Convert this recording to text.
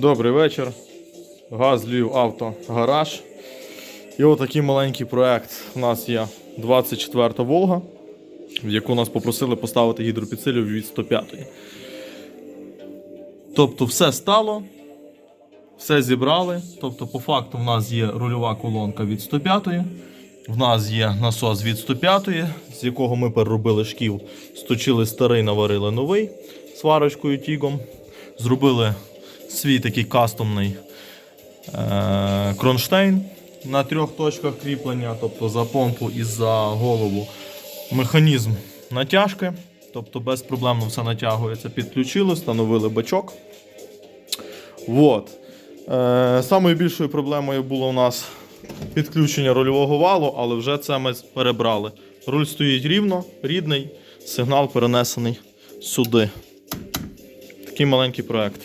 Добрий вечір. Газ Львів Авто Гараж. І отакий маленький проект. У нас є 24 та Волга, в яку нас попросили поставити гідропідсилювач від 105. Тобто все стало, все зібрали. Тобто, по факту, в нас є рульова колонка від 105. В нас є насос від 105, з якого ми переробили шків, сточили старий, наварили новий сварочкою тігом. Зробили свій такий кастомний е- кронштейн на трьох точках кріплення, тобто за помпу і за голову. Механізм натяжки, тобто безпроблемно все натягується. Підключили, встановили бачок. Вот. Е, самою більшою проблемою було у нас підключення рульового валу, але вже це ми перебрали. Руль стоїть рівно, рідний, сигнал перенесений сюди. Такий маленький проект.